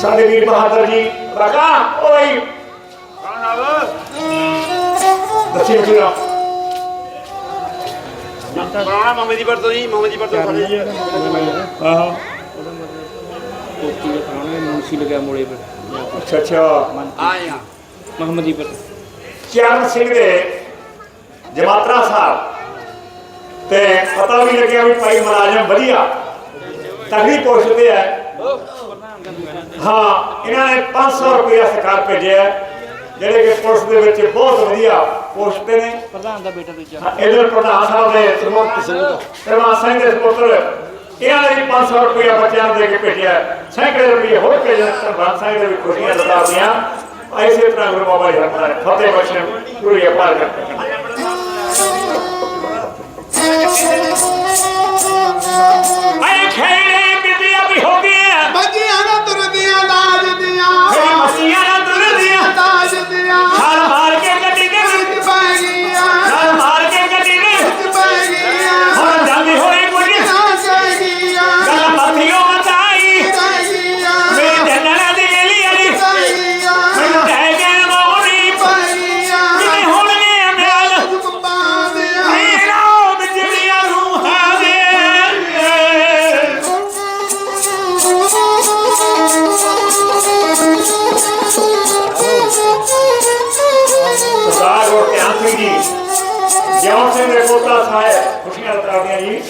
ਸਾਡੇ ਵੀਰ ਬਹਾਦਰ ਜੀ ਰਾਜਾ ਓਏ। ਮੁਹੰਮਦ ਜੀ ਵਰਤੋਂ ਜੀ ਮੁਹੰਮਦ ਜੀ ਵਰਤੋਂ ਖੜੇ ਜੀ। ਆਹੋ। ਕੋਟੀ ਦੇ ਪ੍ਰਾਣੇ ਮੁਨਸੀ ਲਗਿਆ ਮੋੜੇ ਪਰ। ਅੱਛਾ ਅੱਛਾ। ਆਇਆ ਮੁਹੰਮਦ ਜੀ ਪਰ। ਚਰਨ ਸਿੰਘ ਦੇ ਜਮਾਤਰਾ ਸਾਹਿਬ ਤੇ ਪਤਾ ਵੀ ਲੱਗਿਆ ਵੀ ਭਾਈ ਮਹਾਰਾਜਾ ਵਧੀਆ ਤਗੜੀ ਪੁੱਛਦੇ ਆ ਹਾਂ। ਇਹਨਾਂ ਨੇ 500 ਰੁਪਇਆ ਸਰਕਾਰ ਭੇਜਿਆ ਹੈ, ਜਿਹੜੇ ਕਿ ਪੁਲਿਸ ਦੇ ਵਿੱਚ ਬਹੁਤ ਵਧੀਆ ਪੁੱਛਦੇ ਨੇ। ਪ੍ਰਧਾਨ ਦਾ ਬੇਟਾ ਦੂਜਾ। ਹਾਂ, ਇਧਰ ਪ੍ਰਧਾਨ ਸਾਹਿਬ ਦੇ ਸਰਮੁਖਤ ਸਿੰਘ ਸਰਮਾ ਸਿੰਘ ਦੇ ਸਪੁੱਤਰ ਇਹਨਾਂ ਨੇ ਵੀ 500 ਰੁਪਇਆ ਬੱਚਿਆਂ ਨੂੰ ਦੇ ਕੇ ਭੇਜਿਆ ਹੈ। ਸੈਂਕੜੇ ਰੁਪਏ ਹੋਰ ਭੇਜਣ ਸਰਬੰਸ ਸਿੰਘ ਦੇ ਵੀ ਖੁਸ਼ੀਆਂ ਲਗਾਉਂਦੀਆਂ ਐਸੇ ਤਰ੍ਹਾਂ ਗੁਰੂ ਬਾਬਾ ਜੀ ਹਰਮਨ ਫਤਿਹ ਬਖਸ਼ਣ ਪੂਰੀ ਅਪਾਰ ਕਰਦੇ ਆਏ ਖੇੜੇ ਬੀਬੀਆਂ ਵੀ ਹੋ ਬੱਜੀਆਂ ਨਾ ਜਿਉਂ ਸਿੰਘ ਸਾਹਿਬ ਖੁਸ਼ੀਆਂ ਲਗਾਉਂਦੀਆਂ ਜੀ।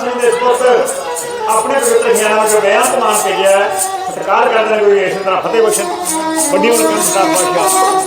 ਸਿੰਘ ਦੇ ਸੁਪੁੱਤਰ ਆਪਣੇ ਪਵਿੱਤਰ ਗਿਆਨਾਂ ਜੋ ਬਿਆਨ ਮਾਨ ਭੇਜਿਆ ਹੈ ਸਰਕਾਰ ਕਰਦੇ ਨੇ ਕੋਈ ਇਸੇ ਤਰ੍ਹਾਂ ਫਤਿਹ ਬਖਸ਼ਣ। ਵੱਡੀ ਉਮਰ ਕਰਨ ਸਰਦਾਰ ਬਾਦਸ਼ਾਹ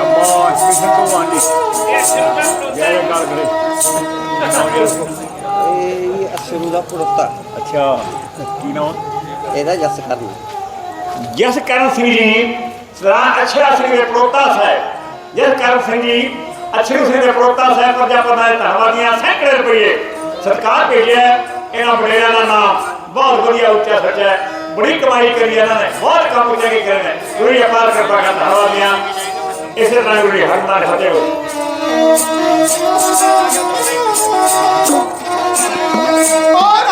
ਅੱਮਾ ਕ੍ਰਿਸ਼ਨ ਤੋਂ ਵਾਜੀ ਜੈ ਕਰ ਕਰੇ ਇਹ ਅਸ਼ਰੂ ਦਾ ਪੁਰਤਾ ਅੱਛਾ ਕੀ ਨਾਮ ਇਹਦਾ ਜਸ ਕਰਨਾ ਜਸ ਕਰਨ ਸਿੰਘ ਜੀ ਸਰਦਾਰ ਅਛਰਾ ਸਿੰਘ ਦੇ ਪ੍ਰੋਤਾ ਸਾਹਿਬ। ਜਸ ਕਰਨ ਸਿੰਘ ਜੀ ਅਛਰੂ ਸਿੰਘ ਦੇ ਪ੍ਰੋਤਾ ਸਾਹਿਬ ਪ੍ਰਜਾਪਤ ਦੇ ਧਰਮਾਦੀਆਂ ਸੈਂਕੜੇ ਰੁਪਏ ਸਰਕਾਰ ਭੇਜਿਆ। ਇਹਨਾਂ ਬੜੇਰਿਆਂ ਦਾ ਨਾਮ ਬਹੁਤ ਵਧੀਆ ਉੱਚਾ ਸੱਚਾ ਬੜੀ ਕਮਾਈ ਕਰੀ ਇਹਨਾਂ ਨੇ ਬਹੁਤ ਕੰਮ ਉੱਚਾ ਕੀ ਕਰੇ ਨੇ ਗੁਰੂ ਅਪਾਰ ਕਿਰਪਾ ਕਰ ਧਰਮਾਦੀਆਂ ਇਸੇ ਤਰ੍ਹਾਂ ਗੁਰੂ ਹਰਨਾਮ ਫਤਿਹ ਹੋ ਉਹ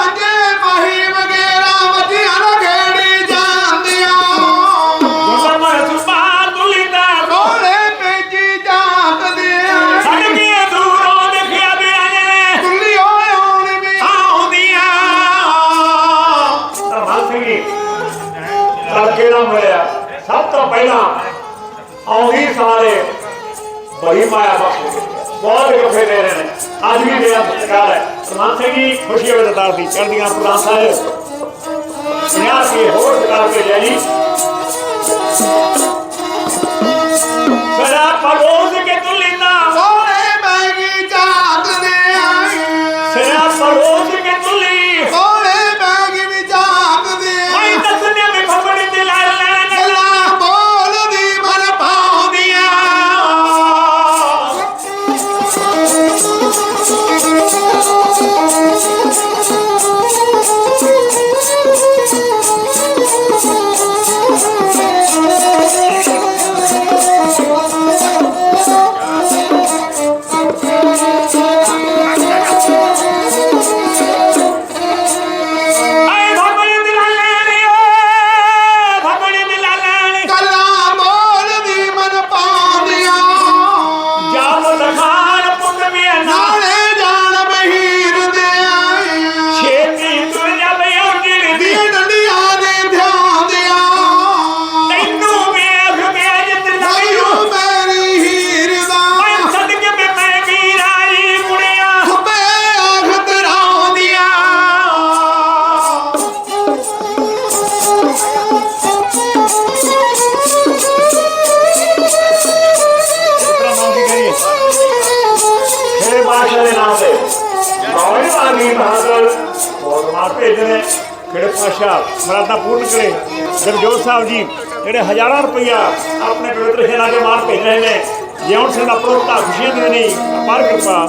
ਮਾਇਆ ਬਖਸ਼ ਬਹੁਤ ਗੱਫੇ ਦੇ ਰਹੇ ਨੇ। ਅੱਜ ਵੀ ਮੇਰਾ ਸਤਿਕਾਰ ਹੈ। ਸਮਾਨ ਸਿੰਘ ਜੀ, ਖੁਸ਼ੀ ਹੋਵੇ ਦਤਾਰ ਦੀ ਚੜ੍ਹਦੀਆਂ ਪੁਰਾਣ ਸਾਹਿਬ। ਪੰਜਾਹ ਕੀ ਹੋਰ ਸਤਿਕਾਰ ਕੇ ਜਾਈ ਜਿਹੜੇ ਕਿਹੜੇ ਪਾਸ਼ਾ ਮਰਾਦਾ ਪੂਰਨ ਕਰੇ? ਗੁਰਜੋਤ ਸਾਹਿਬ ਜੀ, ਜਿਹੜੇ ਹਜ਼ਾਰਾਂ ਰੁਪਈਆ ਆਪਣੇ ਪਵਿੱਤਰ ਸ਼ਹਿਰਾਂ ਦੇ ਮਾਨ ਭੇਜ ਰਹੇ ਨੇ, ਜਿਉਂ ਸਿੰਘ ਦਾ ਖੁਸ਼ੀਆਂ ਦੇ ਨਹੀਂ ਅਪਾਰ ਕਿਰਪਾ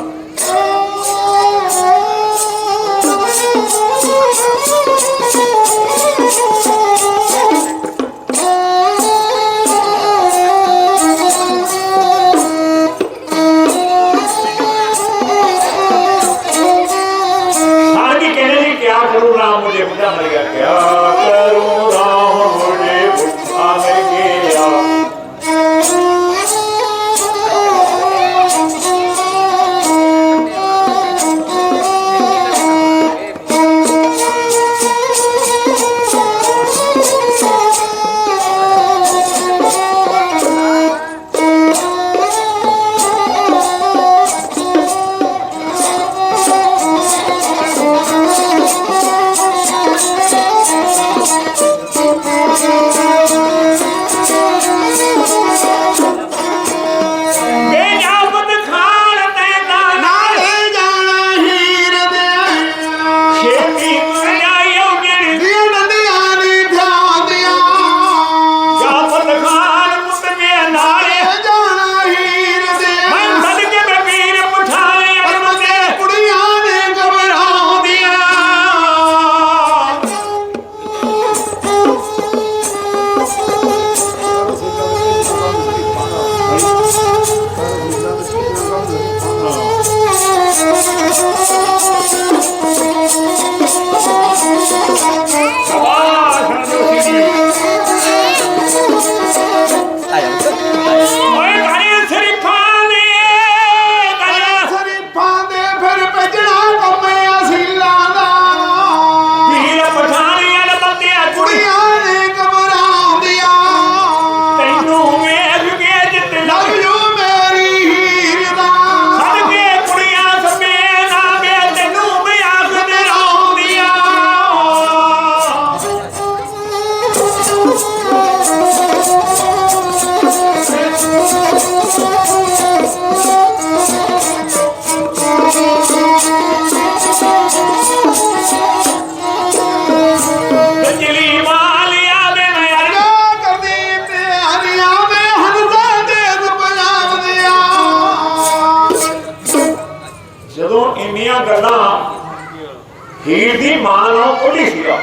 ਸੀਗਾ।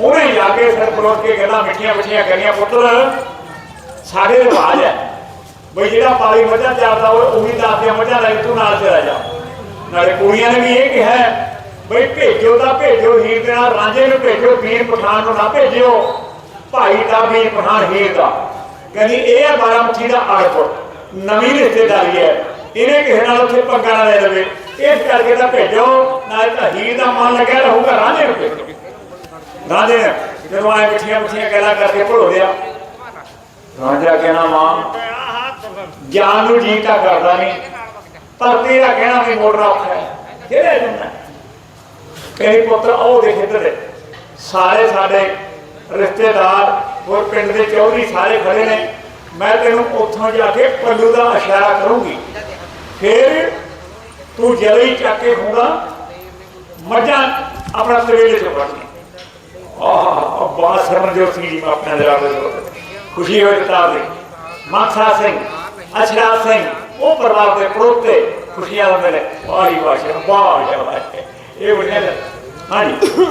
ਉਹਨੇ ਜਾ ਕੇ ਸਿਰ ਪਰੋੜ ਕੇ ਗੱਲਾਂ ਮਿੱਠੀਆਂ ਮਿੱਠੀਆਂ ਕਰੀਆਂ ਪੁੱਤਰ, ਸਾਡੇ ਰਿਵਾਜ ਹੈ। ਬਈ ਜਿਹੜਾ ਪਾਲੀ ਮੱਝਾਂ ਚਾਰਦਾ, ਉਹ ਉਮੀਦ ਆਪਦੀਆਂ ਮੱਝਾਂ ਲੈ ਤੂੰ ਨਾਲ ਚਲਾ ਜਾ। ਨਾਲੇ ਕੁੜੀਆਂ ਨੇ ਵੀ ਇਹ ਕਿਹਾ ਬਈ ਭੇਜੋ ਤਾਂ ਭੇਜੋ, ਹੀਰ ਦੇ ਨਾਲ ਰਾਂਝੇ ਨੂੰ ਭੇਜੋ ਵੀਰ ਪਠਾਨ ਨੂੰ ਨਾ ਭੇਜਿਓ। ਭਾਈ ਦਾ ਵੀਰ ਪਠਾਨ, ਹੀਰ ਦਾ। ਕਹਿੰਦੀ, ਇਹ ਹੈ ਬਾਰਾਮਤੀ ਦਾ ਆੜਪੁਰ ਨਵੀਂ ਰਿਸ਼ਤੇਦਾਰੀ ਹੈ। ਇਹਨੇ ਕਿਸੇ ਨਾਲ ਉੱਥੇ ਪੰਗਾ ਨਾ ਲੈ ਲਵੇ। ਇਸ ਕਰਕੇ ਤਾਂ ਭੇਜੋ, ਨਾਲੇ ਤਾਂ ਹੀਰ ਦਾ ਮਨ ਲੱਗਿਆ, ਰਹੂਗਾ ਰਾਂਝੇ ਨੂੰ ਭੇਜੋ ਜਦੋਂ ਆਏ ਮਿੱਠੀਆਂ ਮਿੱਠੀਆਂ ਗੱਲਾਂ ਕਰਕੇ ਭੁੱਲ ਗਿਆ ਰਾਂਝਾ ਕਹਿਣਾ, ਮਾਂ, ਜਾਨ ਨੂੰ ਜੀ ਤਾਂ ਕਰਦਾ ਨਹੀਂ ਪਰ ਤੇਰਾ ਕਹਿਣਾ ਵੀ ਮੋੜਨਾ ਔਖਾ ਹੈ। ਕਿਹੜੇ ਜੰਨਾ ਕਈ ਪੁੱਤਰ ਉਹ ਦੇਖ ਇੱਧਰ। ਸਾਰੇ ਸਾਡੇ ਰਿਸ਼ਤੇਦਾਰ ਹੋਰ ਪਿੰਡ ਦੇ ਚੌਧਰੀ ਸਾਰੇ ਖੜੇ ਨੇ। ਮੈਂ ਤੈਨੂੰ ਉੱਥੋਂ ਜਾ ਕੇ ਪੱਲੂ ਦਾ ਇਸ਼ਾਰਾ ਕਰੂੰਗੀ। ਫਿਰ ਤੂੰ ਜਦੋਂ ਚੱਕ ਕੇ ਖੂੰਗਾ। ਮੱਝਾਂ ਆਪਣਾ ਤਵੇਲੇ ਚ ਵੜਨੀ ਆਹ ਅੱਬਾ ਸਰਮਜੋਤ ਸਿੰਘ ਜੀ ਆਪਣਾ ਜਰਾ ਖੁਸ਼ੀ ਹੋਈ ਕਿਤਾਬ ਦੀ। ਮਾਖਾ ਸਿੰਘ ਅਛਰਾ ਸਿੰਘ, ਉਹ ਪਰਿਵਾਰ ਦੇ ਪੜੋਤੇ ਖੁਸ਼ੀਆਂ ਦਾ ਮੇਰੇ ਵਾਹੀ ਵਾਹ ਇਹ ਬੜੀਆਂ ਹਾਂਜੀ।